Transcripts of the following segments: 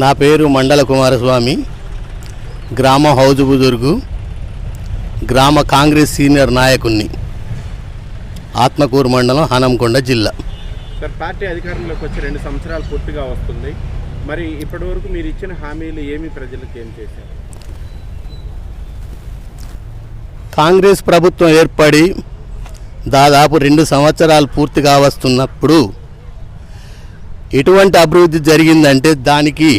నా పేరు మండల కుమారస్వామి. గ్రామ హౌజు బుజుర్గు. గ్రామ కాంగ్రెస్ సీనియర్ నాయకుణ్ణి. ఆత్మకూరు మండలం హనంకొండ జిల్లా. సార్ పార్టీ అధికారంలోకి వచ్చి రెండు సంవత్సరాలు పూర్తిగా వస్తుంది. మరి ఇప్పటి వరకు మీరు ఇచ్చిన హామీలు ఏమి ప్రజలకు ఏం చేశారు? కాంగ్రెస్ ప్రభుత్వం ఏర్పడి దాదాపు రెండు సంవత్సరాలు పూర్తిగా వస్తున్నప్పుడు ఎటువంటి అభివృద్ధి జరిగిందంటే దానికి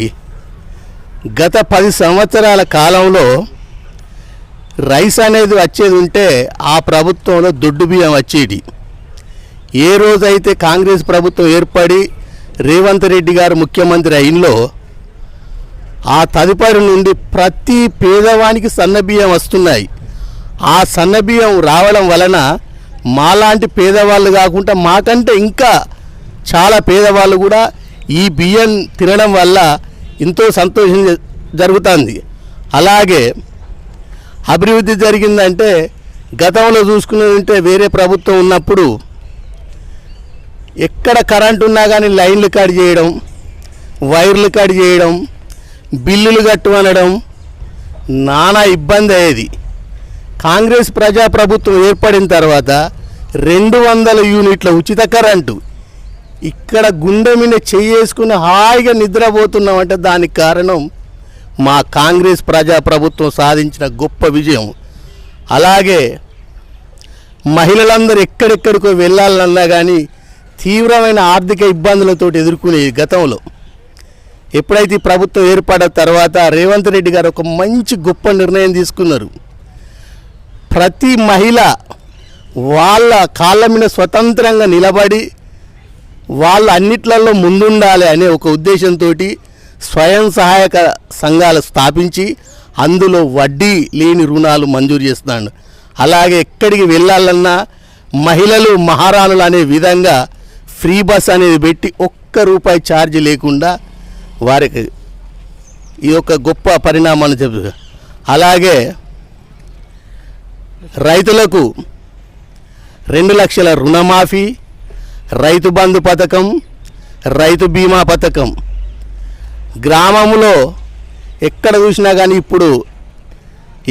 గత పది సంవత్సరాల కాలంలో రైస్ అనేది వచ్చేది ఉంటే ఆ ప్రభుత్వంలో దొడ్డు బియ్యం వచ్చేటి ఏ రోజైతే కాంగ్రెస్ ప్రభుత్వం ఏర్పడి రేవంత్ రెడ్డి గారు ముఖ్యమంత్రి అయినలో ఆ తదుపరి నుండి ప్రతి పేదవానికి సన్నబియ్యం వస్తున్నాయి. ఆ సన్నబియ్యం రావడం వలన మాలాంటి పేదవాళ్ళు కాకుండా మాకంటే ఇంకా చాలా పేదవాళ్ళు కూడా ఈ బియ్యం తినడం వల్ల ఎంతో సంతోషం జ- జరుగుతుంది. అలాగే అభివృద్ధి జరిగిందంటే గతంలో చూసుకున్నదంటే వేరే ప్రభుత్వం ఉన్నప్పుడు ఎక్కడ కరెంట్ ఉన్నా కానీ లైన్లు కట్ చేయడం వైర్లు కట్ చేయడం బిల్లులు కట్టమనడం నానా ఇబ్బంది అయ్యేది. కాంగ్రెస్ ప్రజాప్రభుత్వం ఏర్పడిన తర్వాత రెండు వందల యూనిట్ల ఉచిత కరెంటు ఇక్కడ గుండె మీద చేసుకుని హాయిగా నిద్రపోతున్నామంటే దానికి కారణం మా కాంగ్రెస్ ప్రజాప్రభుత్వం సాధించిన గొప్ప విజయం. అలాగే మహిళలందరూ ఎక్కడెక్కడికో వెళ్ళాలన్నా కానీ తీవ్రమైన ఆర్థిక ఇబ్బందులతో ఎదుర్కొనే గతంలో. ఎప్పుడైతే ఈ ప్రభుత్వం ఏర్పడిన తర్వాత రేవంత్ రెడ్డి గారు ఒక మంచి గొప్ప నిర్ణయం తీసుకున్నారు. ప్రతి మహిళ వాళ్ళ కాళ్ళ మీద స్వతంత్రంగా నిలబడి వాళ్ళు అన్నిట్లలో ముందుండాలి అనే ఒక ఉద్దేశంతో స్వయం సహాయక సంఘాలు స్థాపించి అందులో వడ్డీ లేని రుణాలు మంజూరు చేస్తున్నాడు. అలాగే ఎక్కడికి వెళ్ళాలన్నా మహిళలు మహారాణులు అనే విధంగా ఫ్రీ బస్ అనేది పెట్టి ఒక్క రూపాయి ఛార్జ్ లేకుండా వారికి ఈ యొక్క గొప్ప పరిణామాన్ని చెప్పు అలాగే రైతులకు రెండు లక్షల రుణమాఫీ రైతు బంధు పథకం రైతు బీమా పథకం. గ్రామంలో ఎక్కడ చూసినా కానీ ఇప్పుడు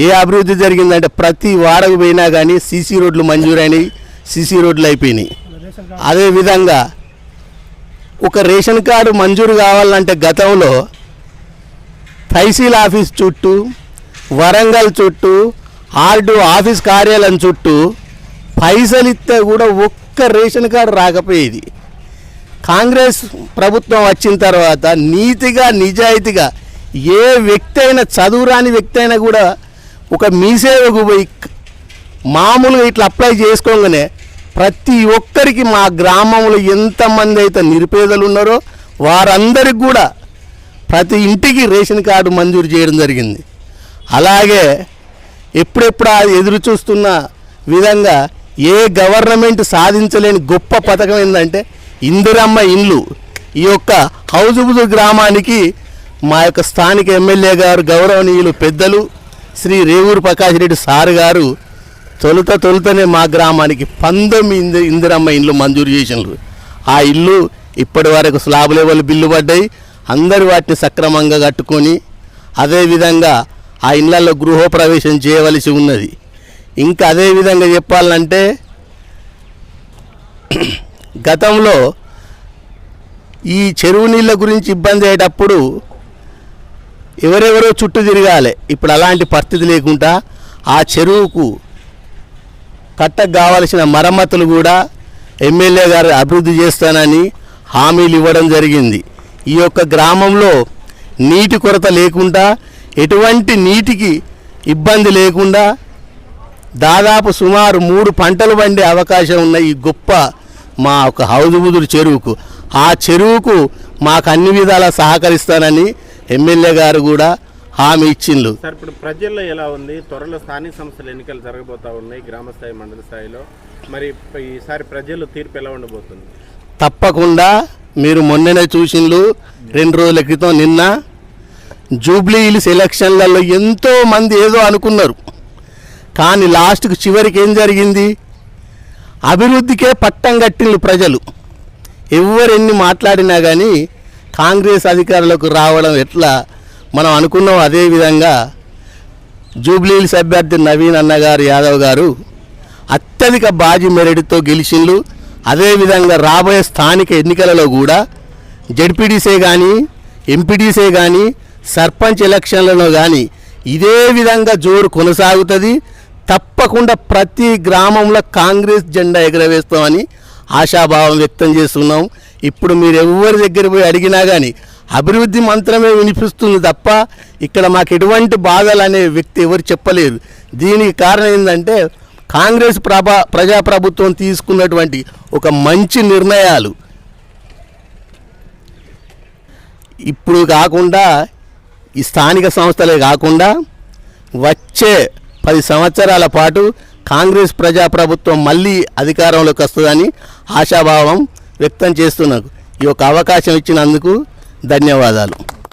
ఏ అభివృద్ధి జరిగిందంటే ప్రతి వాడకు పోయినా కానీ సీసీ రోడ్లు మంజూరైనవి సీసీ రోడ్లు అయిపోయినాయి. అదేవిధంగా ఒక రేషన్ కార్డు మంజూరు కావాలంటే గతంలో తహసీల్ ఆఫీస్ చుట్టూ వరంగల్ చుట్టూ ఆర్డు ఆఫీస్ కార్యాలయం చుట్టూ పైసలు ఇస్తే కూడా ఒక్క రేషన్ కార్డు రాకపోయేది. కాంగ్రెస్ ప్రభుత్వం వచ్చిన తర్వాత నీతిగా నిజాయితీగా ఏ వ్యక్తి అయినా చదువురాని వ్యక్తి అయినా కూడా ఒక మీసేవకు పోయి మామూలుగా ఇట్లా అప్లై చేసుకోగానే ప్రతి ఒక్కరికి మా గ్రామంలో ఎంతమంది అయితే నిరుపేదలు ఉన్నారో వారందరికి కూడా ప్రతి ఇంటికి రేషన్ కార్డు మంజూరు చేయడం జరిగింది. అలాగే ఎప్పుడెప్పుడు ఎదురు చూస్తున్న విధంగా ఏ గవర్నమెంట్ సాధించలేని గొప్ప పథకం ఏంటంటే ఇందిరమ్మ ఇండ్లు. ఈ యొక్క హౌజుబుజు గ్రామానికి మా యొక్క స్థానిక ఎమ్మెల్యే గారు గౌరవనీయులు పెద్దలు శ్రీ రేవూరు ప్రకాష్ రెడ్డి సార్ గారు తొలుత తొలుతనే మా గ్రామానికి పంతొమ్మిది ఇందిరమ్మ ఇండ్లు మంజూరు చేసినారు. ఆ ఇల్లు ఇప్పటి వరకు స్లాబ్ లెవెల్ బిల్లు పడ్డాయి. అందరు వాటిని సక్రమంగా కట్టుకొని అదేవిధంగా ఆ ఇళ్ళలో గృహప్రవేశం చేయవలసి ఉన్నది. ఇంకా అదేవిధంగా చెప్పాలంటే గతంలో ఈ చెరువు నీళ్ళ గురించి ఇబ్బంది అయ్యేటప్పుడు ఎవరెవరో చుట్టూ తిరగాలి. ఇప్పుడు అలాంటి పరిస్థితి లేకుండా ఆ చెరువుకు కట్టకు కావలసిన మరమ్మతులు కూడా ఎమ్మెల్యే గారు అభివృద్ధి చేస్తానని హామీలు ఇవ్వడం జరిగింది. ఈ యొక్క గ్రామంలో నీటి కొరత లేకుండా ఎటువంటి నీటికి ఇబ్బంది లేకుండా దాదాపు సుమారు మూడు పంటలు పండే అవకాశం ఉన్న ఈ గొప్ప మా ఒక హౌదుబుదురు చెరువుకు. ఆ చెరువుకు మాకు అన్ని విధాలా సహకరిస్తానని ఎమ్మెల్యే గారు కూడా హామీ ఇచ్చిండ్రు సార్ ఇప్పుడు ప్రజల్లో ఎలా ఉంది? త్వరలో స్థానిక సంస్థల ఎన్నికలు జరగబోతా ఉన్నాయి గ్రామ స్థాయి మండల స్థాయిలో. మరి ఈసారి ప్రజల తీర్పు ఎలా ఉండబోతుంది? తప్పకుండా మీరు మొన్ననే చూసిండ్రు రెండు రోజుల క్రితం నిన్న జూబ్లీ హిల్స్ ఎలక్షన్లలో ఎంతో మంది ఏదో అనుకున్నారు. కానీ లాస్ట్కు చివరికి ఏం జరిగింది? అభివృద్ధికే పట్టం కట్టిండ్రు ప్రజలు. ఎవరు ఎన్ని మాట్లాడినా కానీ కాంగ్రెస్ అధికారులకు రావడం ఎట్లా? మనం అనుకున్నాం అదే విధంగా జూబ్లీహిల్స్ అభ్యర్థి నవీన్ అన్నగారు యాదవ్ గారు అత్యధిక బాజీ మెరిట్తో గెలిచిండ్రు. అదేవిధంగా రాబోయే స్థానిక ఎన్నికలలో కూడా జడ్పీటీసీ కానీ ఎంపీటీసీ కానీ సర్పంచ్ ఎలక్షన్లలో కానీ ఇదే విధంగా జోరు కొనసాగుతుంది. తప్పకుండా ప్రతి గ్రామంలో కాంగ్రెస్ జెండా ఎగరవేస్తామని ఆశాభావం వ్యక్తం చేస్తున్నాం. ఇప్పుడు మీరు ఎవరి దగ్గర పోయి అడిగినా కానీ అభివృద్ధి మంత్రమే వినిపిస్తుంది తప్ప ఇక్కడ మాకు ఎటువంటి బాధలు అనే వ్యక్తి ఎవరు చెప్పలేదు. దీనికి కారణం ఏంటంటే కాంగ్రెస్ ప్రభా ప్రజాప్రభుత్వం తీసుకున్నటువంటి ఒక మంచి నిర్ణయాలు. ఇప్పుడు కాకుండా ఈ స్థానిక సంస్థలే కాకుండా వచ్చే పది సంవత్సరాల పాటు కాంగ్రెస్ ప్రజాప్రభుత్వం మళ్ళీ అధికారంలోకి వస్తుందని ఆశాభావం వ్యక్తం చేస్తున్నాను ఈ యొక్క అవకాశం ఇచ్చినందుకు ధన్యవాదాలు.